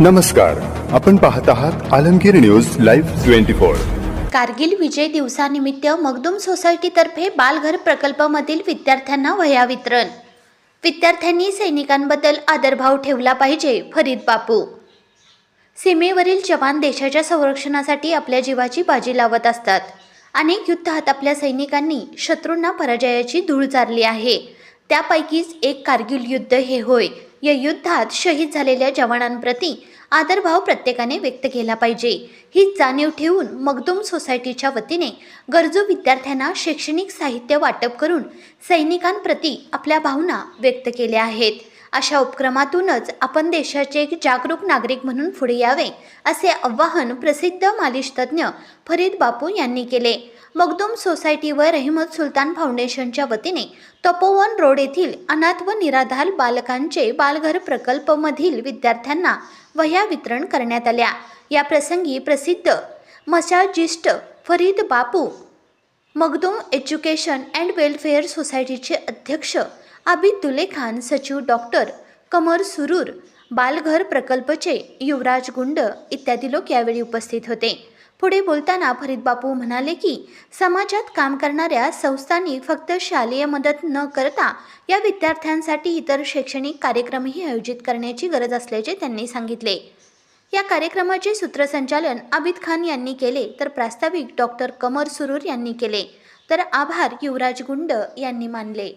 नमस्कार. आपण पाहत आहात Alamgir news live twenty four. Kargil विजय दिवसानिमित्त मगदूम सोसायटीतर्फे बालघर प्रकल्पामधील विद्यार्थ्यांना वह्या वितरण. विद्यार्थ्यांनी सैनिकांबद्दल आदरभाव ठेवला पाहिजे फरीद बापू. सीमेवरील जवान देशाच्या संरक्षणासाठी आपल्या जीवाची बाजी लावत असतात. अनेक युद्धात आपल्या सैनिकांनी शत्रूंना पराजयाची धूळ चारली आहे. त्यापैकीच एक कारगिल युद्ध हे होय. या युद्धात शहीद झालेल्या जवानांप्रती आदरभाव प्रत्येकाने व्यक्त केला पाहिजे. ही जाणीव ठेवून मगदूम सोसायटीच्या वतीने गरजू विद्यार्थ्यांना शैक्षणिक साहित्य वाटप करून सैनिकांप्रती आपल्या भावना व्यक्त केल्या आहेत. अशा उपक्रमातूनच आपण देशाचे एक जागरूक नागरिक म्हणून पुढे यावे असे आवाहन प्रसिद्ध मालिश तज्ज्ञ फरीद बापू यांनी केले. मगदुम सोसायटी व रहिमत सुलतान फाउंडेशनच्या वतीने तपोवन रोड येथील अनाथ व निराधार बालकांचे बालघर प्रकल्पमधील विद्यार्थ्यांना वह्या वितरण करण्यात आल्या. या प्रसंगी प्रसिद्ध मसाजिस्ट Farid Bapu Magdum education and welfare सोसायटीचे अध्यक्ष आबिद दुले खान सचिव डॉक्टर कमर सुरूर बालघर प्रकल्पचे युवराज गुंड इत्यादी लोक यावेळी उपस्थित होते. पुढे बोलताना फरीद बापू म्हणाले की समाजात काम करणाऱ्या संस्थांनी फक्त शालेय मदत न करता या विद्यार्थ्यांसाठी इतर शैक्षणिक कार्यक्रमही आयोजित करण्याची गरज असल्याचे त्यांनी सांगितले. या कार्यक्रमाचे सूत्रसंचालन आबिद खान यांनी केले तर प्रास्ताविक डॉक्टर कमर सुरूर यांनी केले. तर आभार युवराज गुंड यांनी मानले.